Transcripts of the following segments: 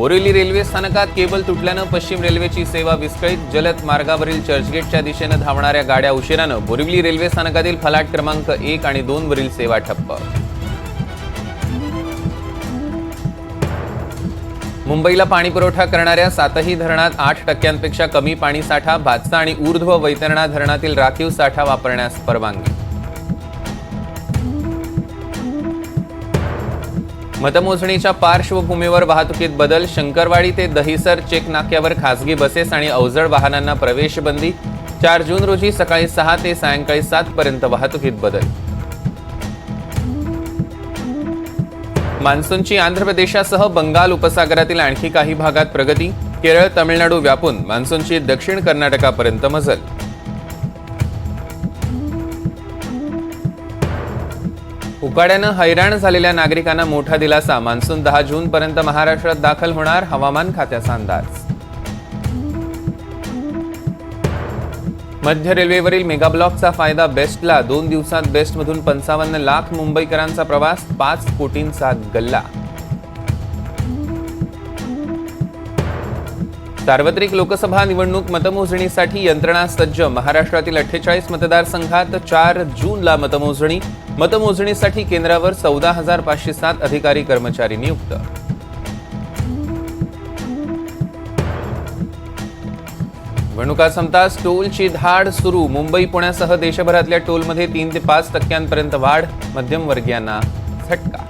Borivali railway स्थानकात cable तुटल्यानं पश्चिम रेल्वेची सेवा विस्कळीत. जलद मार्गावरील चर्चगेटच्या दिशेनं धावणाऱ्या गाड्या उशिरानं बोरिवली रेल्वे स्थानकातील फलाट क्रमांक एक आणि दोन वरील सेवा ठप्प. मुंबईला पाणीपुरवठा करणाऱ्या सातही धरणात आठ टक्क्यांपेक्षा कमी पाणीसाठा भातसा आणि ऊर्ध्व वैतरणा धरणातील राखीव साठा वापरण्यास परवानगी. मतमोजणीच्या पार्श्वभूमीवर वाहतुकीत बदल शंकरवाडी ते दहिसर चेक नाक्यावर खासगी बसेस आणि अवजड वाहनांना प्रवेश बंदी चार जून रोजी सकाळी सहा ते सायंकाळी सात पर्यंत वाहतुकीत बदल. मान्सूनची आंध्र प्रदेशासह बंगाल उपसागरातील आणखी काही भागात प्रगती. केरळ तमिळनाडू व्यापून मान्सूनची दक्षिण कर्नाटकापर्यंत मजल. उकाड्यानं हैराण झालेल्या नागरिकांना मोठा दिलासा. मान्सून दहा जून पर्यंत महाराष्ट्रात दाखल होणार हवामान खात्याचा अंदाज. मध्य रेल्वेवरील मेगाब्लॉकचा फायदा बेस्टला. दोन दिवसात बेस्टमधून पंचावन्न लाख मुंबईकरांचा प्रवास पाच कोटींचा गल्ला. सार्वत्रिक लोकसभा निवडणूक मतमोजणीसाठी यंत्रणा सज्ज. महाराष्ट्रातील अठ्ठेचाळीस मतदारसंघात चार जूनला मतमोजणी. मतमोजणीसाठी केंद्रावर चौदा हजार पाचशे सात अधिकारी कर्मचारी नियुक्त. निवडणुका संपताच टोलची धाड सुरू. मुंबई पुण्यासह देशभरातल्या टोलमध्ये तीन ते पाच टक्क्यांपर्यंत वाढ. मध्यमवर्गीयांना झटका.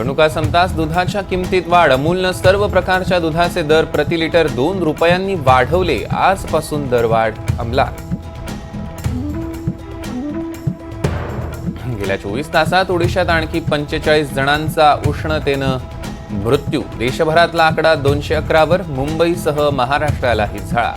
निवडणुका संपताच दुधाच्या किमतीत वाढ. अमूलनं सर्व प्रकारच्या दुधाचे दर प्रति लिटर दोन रुपयांनी वाढवले. आजपासून दरवाढ अंमलात. गेल्या चोवीस तासात ओडिशात आणखी पंचेचाळीस जणांचा उष्णतेनं मृत्यू. देशभरातला आकडा दोनशे अकरावर मुंबईसह महाराष्ट्रालाही झळा.